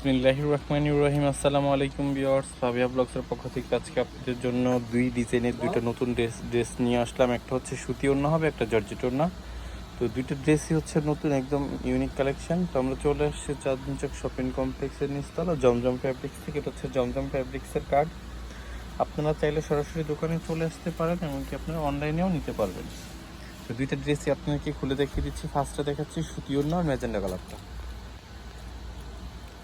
বিসমিল্লাহির রহমানির রহিম। আসসালামু আলাইকুম ভিউয়ার্স ফাবিয়া ব্লগসের পক্ষ থেকে আজকে আপনাদের জন্য দুই ডিজাইনের দুইটা নতুন ড্রেস ড্রেস নিয়ে আসলাম। একটা হচ্ছে সুতি ওড়না হবে একটা জর্জেট ওড়না। তো দুইটা ড্রেসই হচ্ছে নতুন একদম ইউনিক কালেকশন তো আমরা চলে আসছি চাঁদনি চক শপিং কমপ্লেক্সের নিচতলা জমজম ফ্যাব্রিক্স থেকে। এটা হচ্ছে জমজম ফ্যাব্রিক্সের কার্ড আপনারা চাইলে সরাসরি দোকানে চলে আসতে পারেন এমনকি আপনারা অনলাইনেও নিতে পারবেন। তো দুইটা ড্রেসই আপনাদেরকে খুলে দেখিয়ে দিচ্ছি। ফার্স্টে দেখাচ্ছি সুতি ওড়না আর ম্যাজেন্ডা কালারটা।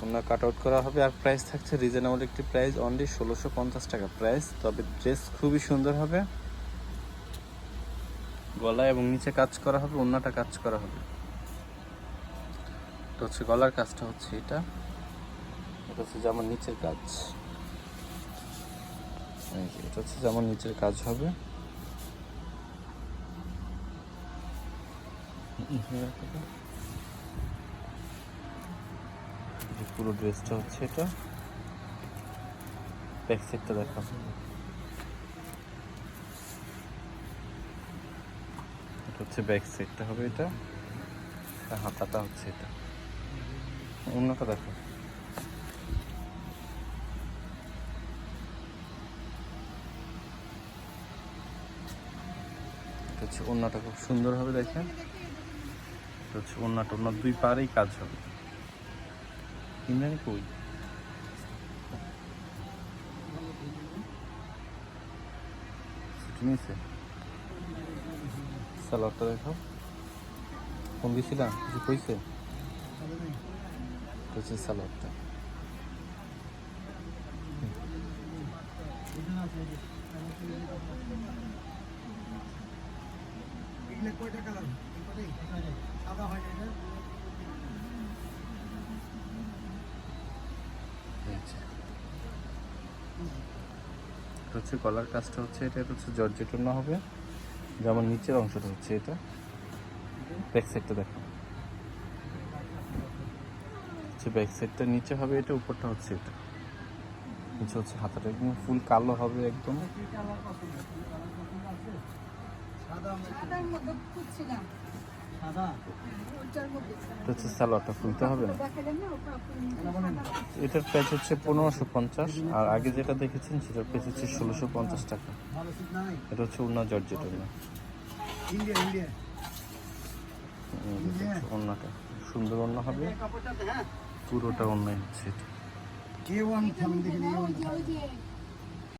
ওনার কাট আউট করা হবে। আর প্রাইস থাকছে রিজনেবল একটি প্রাইস অনলি ষোলোশো পঞ্চাশ টাকা প্রাইস তবে ড্রেস খুবই সুন্দর হবে। গলা এবং নিচে কাজ করা হবে অন্যটা কাজ করা হবে। এটা হচ্ছে গলার কাজটা হচ্ছে এটা। এটা হচ্ছে যেমন নিচের কাজ। এটা হচ্ছে যেমন নিচের কাজ হবে। পুরো ড্রেসটা হচ্ছে এটা। ব্যাক সাইডটা দেখা এটা হচ্ছে ব্যাক সাইডটা হবে এটা। আর হাতাটা হচ্ছে এটা। অন্যটা দেখো হচ্ছে অন্যটা, খুব সুন্দর হবে দেখেন। হচ্ছে অন্যটা, অন্য দুই পারেই কাজ হবে। ইমরানি কই? সালোয়ারটা দেখো। ফোন দিয়েছিলাম কিছু কইছে? হচ্ছে সালোয়ারটা এই যে। এটা হচ্ছে গলার কাজটা হচ্ছে এটা হচ্ছে জর্জেট না হবে। যেমন নিচের অংশটা হচ্ছে এটা। ব্যাক সাইডটা দেখো। হচ্ছে ব্যাক সাইডটা নিচে হবে, এটা উপরটা হচ্ছে এটা। নিচে হচ্ছে হাতাটা একদম ফুল কালো হবে একদম। সাদার হচ্ছে সালোয়ারটা খুলতে হবে এটার প্রাইস হচ্ছে পনেরোশো পঞ্চাশ আর আগে যেটা দেখেছেন সেটার প্রাইস হচ্ছে ষোলোশো পঞ্চাশ টাকা। এটা হচ্ছে উন্না জর্জেট উন্না ইন্ডিয়া ইন্ডিয়া ওন্নাটা সুন্দর ওন্না হবে। পুরোটা অন্যায় হচ্ছে এটা।